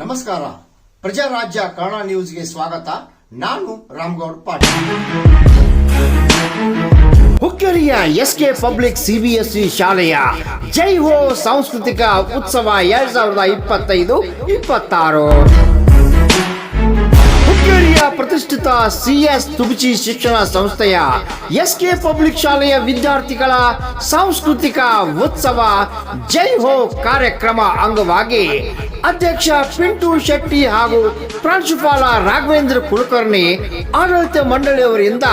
ನಮಸ್ಕಾರ. ಪ್ರಜಾರಾಜ್ಯ ಕನ್ನಡ ನ್ಯೂಸ್ಗೆ ಸ್ವಾಗತ. ನಾನು ರಾಮ್ಗೌಡ್ ಪಾಟೀಲ್. ಹುಕ್ಕೇರಿಯ ಎಸ್ಕೆ ಪಬ್ಲಿಕ್ ಸಿಬಿಎಸ್ಇ ಶಾಲೆಯ ಜೈ ಹೋ ಸಾಂಸ್ಕೃತಿಕ ಉತ್ಸವ ಎರಡ್ ಸಾವಿರದ ಇಪ್ಪತ್ತೈದು, ಇಪ್ಪತ್ತಾರು. ಪ್ರತಿಷ್ಠಿತ ಸಿಎಸ್ ತುಬಚಿ ಶಿಕ್ಷಣ ಸಂಸ್ಥೆಯ ಎಸ್ ಕೆ ಪಬ್ಲಿಕ್ ಶಾಲೆಯ ವಿದ್ಯಾರ್ಥಿಗಳ ಸಾಂಸ್ಕೃತಿಕ ಉತ್ಸವ ಜೈ ಹೋ ಕಾರ್ಯಕ್ರಮ ಅಂಗವಾಗಿ ಅಧ್ಯಕ್ಷ ಪಿಂಟು ಶೆಟ್ಟಿ ಹಾಗೂ ಪ್ರಾಂಶುಪಾಲ ರಾಘವೇಂದ್ರ ಕುಲಕರ್ಣಿ ಆಡಳಿತ ಮಂಡಳಿಯವರಿಂದ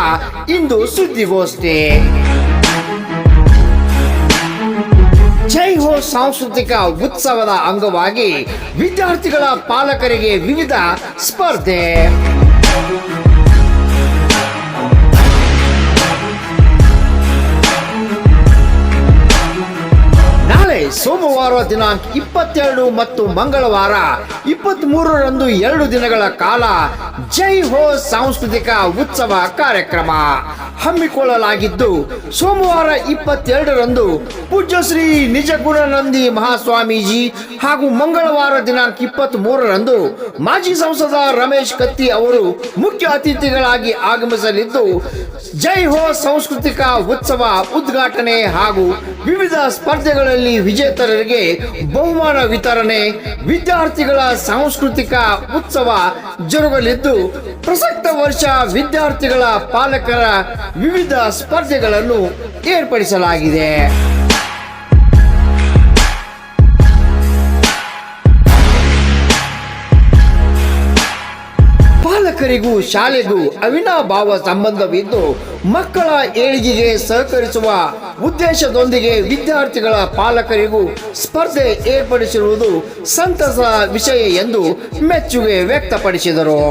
ಇಂದು ಸುದ್ದಿಗೋಷ್ಠಿ. ಜೈ ಹೋ ಸಾಂಸ್ಕೃತಿಕ ಉತ್ಸವದ ಅಂಗವಾಗಿ ವಿದ್ಯಾರ್ಥಿಗಳ ಪಾಲಕರಿಗೆ ವಿವಿಧ ಸ್ಪರ್ಧೆ. Thank you. ಸೋಮವಾರ ದಿನಾಂಕ ಇಪ್ಪತ್ತೆರಡು ಮತ್ತು ಮಂಗಳವಾರ ಇಪ್ಪತ್ತ್ ಮೂರರಂದು ಎರಡು ದಿನಗಳ ಕಾಲ ಜೈ ಹೋ ಸಾಂಸ್ಕೃತಿಕ ಉತ್ಸವ ಕಾರ್ಯಕ್ರಮ. ಹಮ್ಮಿಕೊಳ್ಳಲಾಗಿದ್ದು, ಸೋಮವಾರ ಇಪ್ಪತ್ತೆರಡರಂದು ಪೂಜ್ಯ ಶ್ರೀ ನಿಜಗುಣನಂದಿ ಮಹಾಸ್ವಾಮೀಜಿ ಹಾಗೂ ಮಂಗಳವಾರ ದಿನಾಂಕ ಇಪ್ಪತ್ತ್ ಮೂರರಂದು ಮಾಜಿ ಸಂಸದ ರಮೇಶ್ ಕತ್ತಿ ಅವರು ಮುಖ್ಯ ಅತಿಥಿಗಳಾಗಿ ಆಗಮಿಸಲಿದ್ದು, ಜೈ ಹೋ ಸಾಂಸ್ಕೃತಿಕ ಉತ್ಸವ ಉದ್ಘಾಟನೆ ಹಾಗೂ ವಿವಿಧ ಸ್ಪರ್ಧೆಗಳಲ್ಲಿ ವಿಜೇತರಿಗೆ ಬಹುಮಾನ ವಿತರಣೆ ವಿದ್ಯಾರ್ಥಿಗಳ ಸಾಂಸ್ಕೃತಿಕ ಉತ್ಸವ ಜರುಗಲಿದ್ದು ಪ್ರಸಕ್ತ ವರ್ಷ ವಿದ್ಯಾರ್ಥಿಗಳ ಪಾಲಕರ ವಿವಿಧ ಸ್ಪರ್ಧೆಗಳನ್ನು ಏರ್ಪಡಿಸಲಾಗಿದೆ. ಪಾಲಕರಿಗೂ ಶಾಲೆಗೂ ಅವಿನಾಭಾವ ಸಂಬಂಧವಿದ್ದು ಮಕ್ಕಳ ಏಳಿಗೆಗೆ ಸಹಕರಿಸುವ ಉದ್ದೇಶದೊಂದಿಗೆ ವಿದ್ಯಾರ್ಥಿಗಳ ಪಾಲಕರಿಗೂ ಸ್ಪರ್ಧೆ ಏರ್ಪಡಿಸಿರುವುದು ಸಂತಸ ವಿಷಯ ಎಂದು ಮೆಚ್ಚುಗೆ ವ್ಯಕ್ತಪಡಿಸಿದರು.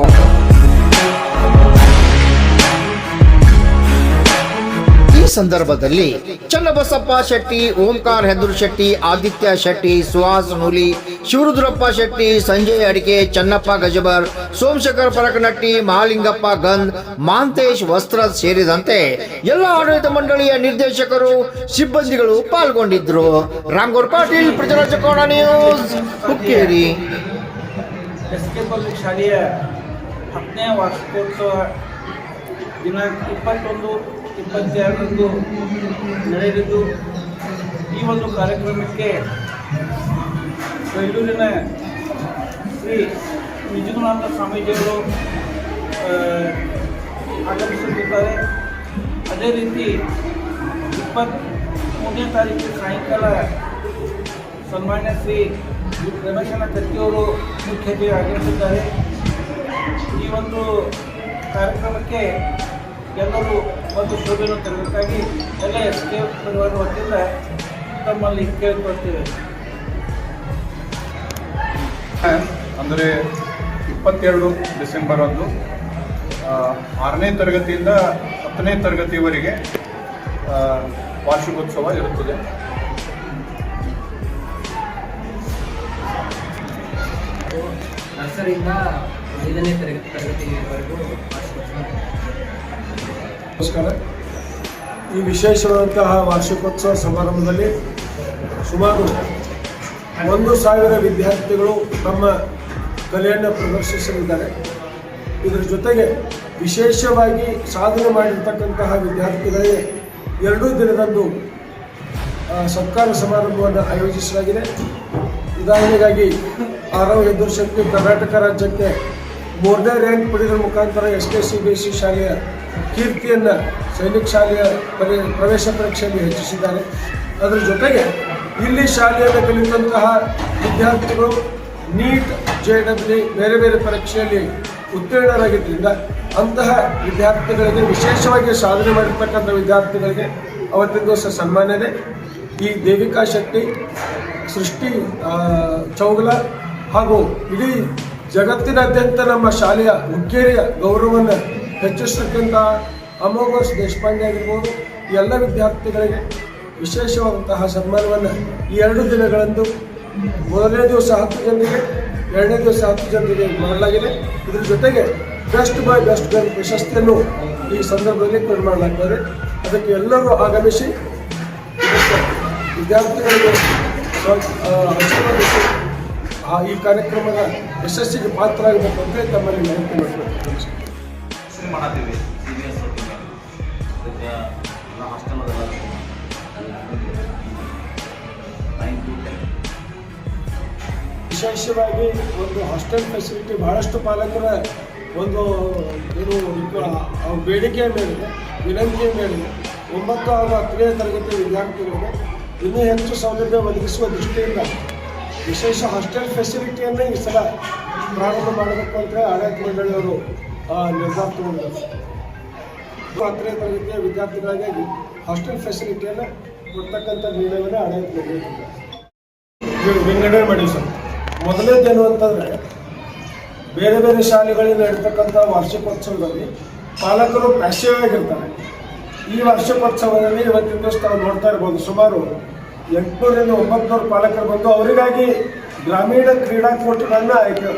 ಈ ಸಂದರ್ಭದಲ್ಲಿ ಚನ್ನಬಸಪ್ಪ ಶೆಟ್ಟಿ, ಓಂಕಾರ ಹೆದ್ರು ಶೆಟ್ಟಿ ಆದಿತ್ಯ ಶೆಟ್ಟಿ, ಸುಹಾಸ್ ನೂಲಿ ಶಿವರುದ್ರಪ್ಪ ಶೆಟ್ಟಿ, ಸಂಜಯ್ ಅಡಿಕೆ, ಚನ್ನಪ್ಪ ಗಜಬರ್, ಸೋಮಶೇಖರ್ ಪರಕನಟ್ಟಿ ಮಹಾಲಿಂಗಪ್ಪ ಗಂಧ್, ಮಾಂತೇಶ್ ವಸ್ತ್ರ ಸೇರಿದಂತೆ ಎಲ್ಲ ಆಡಳಿತ ಮಂಡಳಿಯ ನಿರ್ದೇಶಕರು, ಸಿಬ್ಬಂದಿಗಳು ಪಾಲ್ಗೊಂಡಿದ್ರು. ರಾಮ್ಗೌರ್ ಪಾಟೀಲ್ ಪ್ರಜರಾಜ್ಯ ಕನ್ನಡ ನ್ಯೂಸ್, ಹುಕ್ಕೇರಿ. ಶಾಲೆಯ ಹತ್ತನೇ ವಾರ್ಷಿಕೋತ್ಸವ ದಿನಾಂಕ ಇಪ್ಪತ್ತೊಂದು, ಇಪ್ಪತ್ತೆರಡರಂದು ನಡೆದಿದ್ದು ಈ ಒಂದು ಕಾರ್ಯಕ್ರಮಕ್ಕೆ ಬೆಂಗಳೂರಿನ ಶ್ರೀ ನಿಜಗುಣಾನಂದ ಸ್ವಾಮೀಜಿಯವರು ಆಗಮಿಸುತ್ತಿದ್ದಾರೆ ಅದೇ ರೀತಿ ಇಪ್ಪತ್ತ್ಮೂರನೇ ತಾರೀಕು ಸಾಯಂಕಾಲ ಸನ್ಮಾನ್ಯ ಶ್ರೀ ರಮೇಶನ ಕತ್ತಿಯವರು ಮುಖ್ಯ ಅತಿಥಿ ಆಗಮಿಸಿದ್ದಾರೆ ಈ ಒಂದು ಕಾರ್ಯಕ್ರಮಕ್ಕೆ ಎಲ್ಲರೂ ಒಂದು ಶೋಭೆಯನ್ನು ತರಬೇಕಾಗಿ ಎಲ್ಲ ಎಸ್ ಕೆ ಪರಿವಾರ ವತಿಯಿಂದ ತಮ್ಮಲ್ಲಿ ಕೇಳಿಕೊಳ್ತೇವೆ ಅಂದರೆ ಇಪ್ಪತ್ತೆರಡು ಡಿಸೆಂಬರ್ ಅಂದು ಆ, ಆರನೇ ತರಗತಿಯಿಂದ ಹತ್ತನೇ ತರಗತಿವರೆಗೆ ವಾರ್ಷಿಕೋತ್ಸವ ಇರುತ್ತದೆ. ನರ್ಸರಿಯಿಂದ ಐದನೇ ತರಗತಿ ತರಗತಿವರೆಗೂ ನಮಸ್ಕಾರ. ಈ ವಿಶೇಷವಾದಂತಹ ವಾರ್ಷಿಕೋತ್ಸವ ಸಮಾರಂಭದಲ್ಲಿ ಸುಮಾರು ಒಂದು ಸಾವಿರ ವಿದ್ಯಾರ್ಥಿಗಳು ತಮ್ಮ ಕಲೆಯನ್ನು ಪ್ರದರ್ಶಿಸಲಿದ್ದಾರೆ. ಇದರ ಜೊತೆಗೆ ವಿಶೇಷವಾಗಿ ಸಾಧನೆ ಮಾಡಿರ್ತಕ್ಕಂತಹ ವಿದ್ಯಾರ್ಥಿಗಳಿಗೆ ಎರಡೂ ದಿನದಂದು ಸತ್ಕಾರ ಸಮಾರಂಭವನ್ನು ಆಯೋಜಿಸಲಾಗಿದೆ. ಉದಾಹರಣೆಗಾಗಿ, ಆರವ ಎದುರು ಶಕ್ತಿ ಕರ್ನಾಟಕ ರಾಜ್ಯಕ್ಕೆ ಮೂರನೇ ರ್ಯಾಂಕ್ ಪಡೆದ ಮುಖಾಂತರ S K C B C ಶಾಲೆಯ ಕೀರ್ತಿಯನ್ನು ಸೈನಿಕ ಶಾಲೆಯ ಪರಿ ಪ್ರವೇಶ ಪರೀಕ್ಷೆಯಲ್ಲಿ ಹೆಚ್ಚಿಸಿದ್ದಾರೆ. ಅದರ ಜೊತೆಗೆ ಇಲ್ಲಿ ಶಾಲೆಯಲ್ಲಿ ಕಲಿತಂತಹ ವಿದ್ಯಾರ್ಥಿಗಳು ನೀಟ್, ಜೆ ಡಬ್ಲ್ಯೂ ಬೇರೆ ಬೇರೆ ಪರೀಕ್ಷೆಯಲ್ಲಿ ಉತ್ತೀರ್ಣರಾಗಿದ್ದರಿಂದ ಅಂತಹ ವಿದ್ಯಾರ್ಥಿಗಳಿಗೆ, ವಿಶೇಷವಾಗಿ ಸಾಧನೆ ಮಾಡಿರ್ತಕ್ಕಂಥ ವಿದ್ಯಾರ್ಥಿಗಳಿಗೆ ಅವತ್ತಿನ ದಿವಸ ಸನ್ಮಾನನೆ. ಈ ದೇವಿಕಾ ಶೆಟ್ಟಿ, ಸೃಷ್ಟಿ ಚೌಗಲ ಹಾಗೂ ಇಡೀ ಜಗತ್ತಿನಾದ್ಯಂತ ನಮ್ಮ ಶಾಲೆಯ ಹುಕ್ಕೇರಿಯ ಗೌರವವನ್ನು ಹೆಚ್ಚಿಸತಕ್ಕಂಥ ಅಮೋಘ ದೇಶಪಾಂಡೆ ಆಗಿರ್ಬೋದು ಎಲ್ಲ ವಿದ್ಯಾರ್ಥಿಗಳಿಗೆ ವಿಶೇಷವಾದಂತಹ ಸನ್ಮಾನವನ್ನು ಈ ಎರಡು ದಿನಗಳಂದು ಮೊದಲನೇ ದಿವಸ ಹತ್ತು ಜನರಿಗೆ ಎರಡನೇ ದಿವಸ ಹತ್ತು ಜನರಿಗೆ ಮಾಡಲಾಗಿದೆ. ಇದರ ಜೊತೆಗೆ ಬೆಸ್ಟ್ ಬೈ ಬೆಸ್ಟ್ ಗರ್ಲ್ ಪ್ರಶಸ್ತಿಯನ್ನು ಈ ಸಂದರ್ಭದಲ್ಲಿ ಮಾಡಲಾಗ್ತದೆ. ಅದಕ್ಕೆ ಎಲ್ಲರೂ ಆಗಮಿಸಿ ವಿದ್ಯಾರ್ಥಿಗಳಿಗೆ ಆ, ಈ ಕಾರ್ಯಕ್ರಮದ ಯಶಸ್ಸಿಗೆ ಪಾತ್ರ ಆಗಬೇಕು ಅಂತ ತಮ್ಮಲ್ಲಿ ವಿನಂತಿ ಮಾಡಬೇಕು ಮಾಡ್ತೀವಿ ಅದಕ್ಕೆ ವಿಶೇಷವಾಗಿ ಒಂದು ಹಾಸ್ಟೆಲ್ ಫೆಸಿಲಿಟಿ ಬಹಳಷ್ಟು ಪಾಲಕರ ಒಂದು ಏನು ಬೇಡಿಕೆ ಮೇರೆಗೆ ವಿನಂತಿಯ ಮೇಲಿದೆ. ಒಂಬತ್ತು ಹಾಗೂ ಹತ್ತನೇ ತರಗತಿ ವಿದ್ಯಾರ್ಥಿಗಳಿಗೆ ಇನ್ನೂ ಹೆಚ್ಚು ಸೌಲಭ್ಯ ಒದಗಿಸುವ ದೃಷ್ಟಿಯಿಂದ ವಿಶೇಷ ಹಾಸ್ಟೆಲ್ ಫೆಸಿಲಿಟಿಯನ್ನೇ ಈ ಸಲ ಪ್ರಾರಂಭ ಮಾಡಬೇಕು ಅಂತ ಆಡಳಿತ ಮಂಡಳಿಯವರು ನಿರ್ಧಾರ ತಗೊಂಡಿದ್ದಾರೆ ಹತ್ತನೇ ತರಗತಿಯ ವಿದ್ಯಾರ್ಥಿಗಳಿಗಾಗಿ ಹಾಸ್ಟೆಲ್ ಫೆಸಿಲಿಟಿಯನ್ನು ಕೊಡ್ತಕ್ಕಂಥ ನಿರ್ಣಯವನ್ನು ಆಡಳಿತ. ವಿಂಗಡಣೆ ಮಾಡಿ ಸರ್. ಮೊದಲನೇದೇನು ಅಂತಂದರೆ ಬೇರೆ ಬೇರೆ ಶಾಲೆಗಳಿಂದ ಇರ್ತಕ್ಕಂಥ ವಾರ್ಷಿಕೋತ್ಸವದಲ್ಲಿ ಪಾಲಕರು ಪ್ಯಾಸಿವ್ ಆಗಿರ್ತಾರೆ. ಈ ವಾರ್ಷಿಕೋತ್ಸವದಲ್ಲಿ ಇವತ್ತಿನ ದಿವಸ ತಾವು ನೋಡ್ತಾ ಇರ್ಬೋದು. ಸುಮಾರು ಎಂಟುನೂರಿಂದ ಒಂಬತ್ತು ಪಾಲಕರು ಬಂದು ಅವರಿಗಾಗಿ ಗ್ರಾಮೀಣ ಕ್ರೀಡಾಕೂಟಗಳನ್ನು ಆಯ್ಕೆ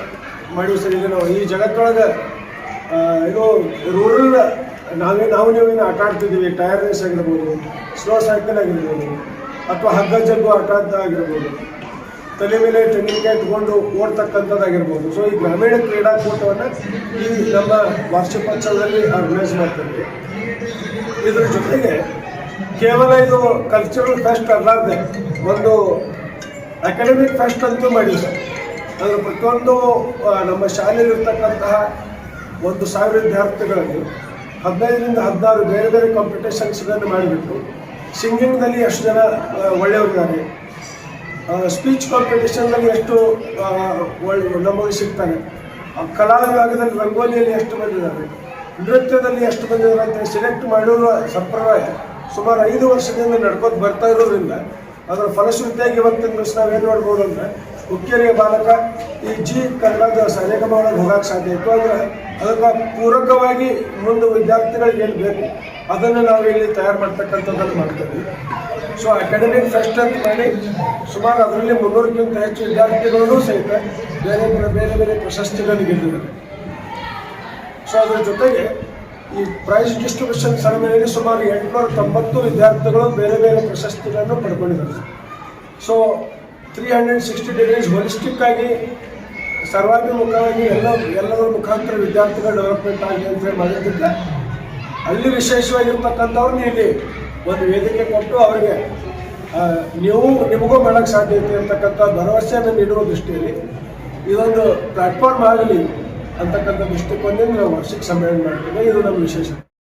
ಮಾಡಿವಿ ಸರ್. ಈಗ ನಾವು ಈ ಜಗತ್ತೊಳಗೆ ಇದು ರೂರಲ್ ನಾವೇ ನಾವು ನೀವೇನು ಆಟ ಆಡ್ತಿದ್ದೀವಿ ಟೈರ್ ರೇಸ್ ಆಗಿರ್ಬೋದು ಸ್ಲೋ ಸೈಕಲ್ ಆಗಿರ್ಬೋದು, ಅಥವಾ ಹಗ್ಗ ಜಗ್ಗು ಆಟ ಆಗಿರ್ಬೋದು, ತಲೆ ಮೇಲೆ ತೆಂಗಿನಕಾಯಿ ಇಟ್ಕೊಂಡು ಓಡ್ತಕ್ಕಂಥದ್ದಾಗಿರ್ಬೋದು ಸೊ ಈ ಗ್ರಾಮೀಣ ಕ್ರೀಡಾಕೂಟವನ್ನು ಈ ನಮ್ಮ ವಾರ್ಷಿಕೋತ್ಸವದಲ್ಲಿ ಆರ್ಗನೈಸ್ ಮಾಡ್ತೀವಿ. ಇದರ ಜೊತೆಗೆ ಕೇವಲ ಇದು ಕಲ್ಚರಲ್ ಫೆಸ್ಟ್ ಅಲ್ಲಾರ್ದೆ ಒಂದು ಅಕಾಡೆಮಿಕ್ ಫೆಸ್ಟ್ ಅಂತೂ ಮಾಡಿವಿ ಅಂದರೆ ಪ್ರತಿಯೊಂದು ನಮ್ಮ ಶಾಲೆಯಲ್ಲಿರ್ತಕ್ಕಂತಹ ಒಂದು ಸಾವಿರ ವಿದ್ಯಾರ್ಥಿಗಳಲ್ಲಿ ಹದಿನೈದರಿಂದ ಹದಿನಾರು ಬೇರೆ ಬೇರೆ ಕಾಂಪಿಟೇಷನ್ಸ್ಗಳನ್ನು ಮಾಡಿಬಿಟ್ಟು ಸಿಂಗಿಂಗ್ನಲ್ಲಿ ಎಷ್ಟು ಜನ ಒಳ್ಳೆಯವರಿದ್ದಾರೆ. ಸ್ಪೀಚ್ ಕಾಂಪಿಟೇಷನ್ನಲ್ಲಿ ಎಷ್ಟು ಒಳ್ಳೆ, ನಮಗೆ ಸಿಗ್ತಾರೆ. ಕಲಾ ವಿಭಾಗದಲ್ಲಿ ರಂಗೋಲಿಯಲ್ಲಿ ಎಷ್ಟು ಬಂದಿದ್ದಾರೆ ನೃತ್ಯದಲ್ಲಿ ಎಷ್ಟು ಬಂದಿದ್ದಾರೆ ಅಂತ ಸೆಲೆಕ್ಟ್ ಮಾಡಿರುವ ಸಂಪ್ರದಾಯ ಸುಮಾರು ಐದು ವರ್ಷದಿಂದ ನಡ್ಕೋತ ಬರ್ತಾ ಇರೋದ್ರಿಂದ, ಅದರ ಫಲಶ್ರುತಿಯಾಗಿ ಇವತ್ತಿನ ದಿವಸ ನಾವೇನು ನೋಡ್ಬೋದು ಅಂದರೆ ಹುಕ್ಕೇರಿಯ ಬಾಲಕ ಈ ಜಿ. ಕನ್ನಡದ ಸರಿಗಮ ಒಳಗೆ ಸಾಧ್ಯ ಇತ್ತು. ಅಂದರೆ ಅದಕ್ಕೆ ಪೂರಕವಾಗಿ ಮುಂದೆ ವಿದ್ಯಾರ್ಥಿಗಳಿಗೆ ಏನು ಬೇಕು, ಅದನ್ನು ನಾವು ಇಲ್ಲಿ ತಯಾರು ಮಾಡ್ತಕ್ಕಂಥದ್ದನ್ನು ಮಾಡ್ತೀವಿ. ಸೊ ಅಕಾಡೆಮಿಕ್ ಫೆಸ್ಟ್ ಅಂತ ಮಾಡಿ ಸುಮಾರು ಅದರಲ್ಲಿ ಮುನ್ನೂರಕ್ಕಿಂತ ಹೆಚ್ಚು ವಿದ್ಯಾರ್ಥಿಗಳೂ ಸಹಿತ ಬೇರೆ ಬೇರೆ ಬೇರೆ ಬೇರೆ ಪ್ರಶಸ್ತಿಗಳನ್ನು ಗೆದ್ದಿದ್ದಾರೆ. ಸೊ ಅದರ ಜೊತೆಗೆ ಈ ಪ್ರೈಸ್ ಡಿಸ್ಟ್ರಿಬ್ಯೂಷನ್ ಸೆರೆಮನಿಯಲ್ಲಿ ಸುಮಾರು ಎಂಟುನೂರ ತೊಂಬತ್ತು ವಿದ್ಯಾರ್ಥಿಗಳು ಬೇರೆ ಬೇರೆ ಪ್ರಶಸ್ತಿಗಳನ್ನು ಪಡ್ಕೊಂಡಿದ್ದಾರೆ. So three hundred sixty degrees holistic ಆಗಿ ಸರ್ವಾಭಿಮುಖವಾಗಿ ಎಲ್ಲ ಎಲ್ಲರ ಮುಖಾಂತರ ವಿದ್ಯಾರ್ಥಿಗಳ ಡೆವಲಪ್ಮೆಂಟ್ ಆಗಲಿ ಅಂತ ಹೇಳಿ ಮಾಡಿದ್ದಕ್ಕೆ ಅಲ್ಲಿ ವಿಶೇಷವಾಗಿರ್ತಕ್ಕಂಥವ್ರನ್ನ ಇಲ್ಲಿ ಒಂದು ವೇದಿಕೆ ಕೊಟ್ಟು ಅವರಿಗೆ ನೀವು, ನಿಮಗೂ ಮಾಡೋಕ್ಕೆ ಸಾಧ್ಯ ಐತೆ ಅಂತಕ್ಕಂಥ ಭರವಸೆಯನ್ನು ನೀಡುವ ದೃಷ್ಟಿಯಲ್ಲಿ ಇದೊಂದು ಪ್ಲಾಟ್ಫಾರ್ಮ್ ಆಗಲಿ ಅಂತಕ್ಕಂಥ ದೃಷ್ಟಿಕೋನದಿಂದ ನಾವು ವಾರ್ಷಿಕ ಸಮ್ಮೇಳನ ಮಾಡ್ತೀವಿ. ಇದು ನಮ್ಮ ವಿಶೇಷ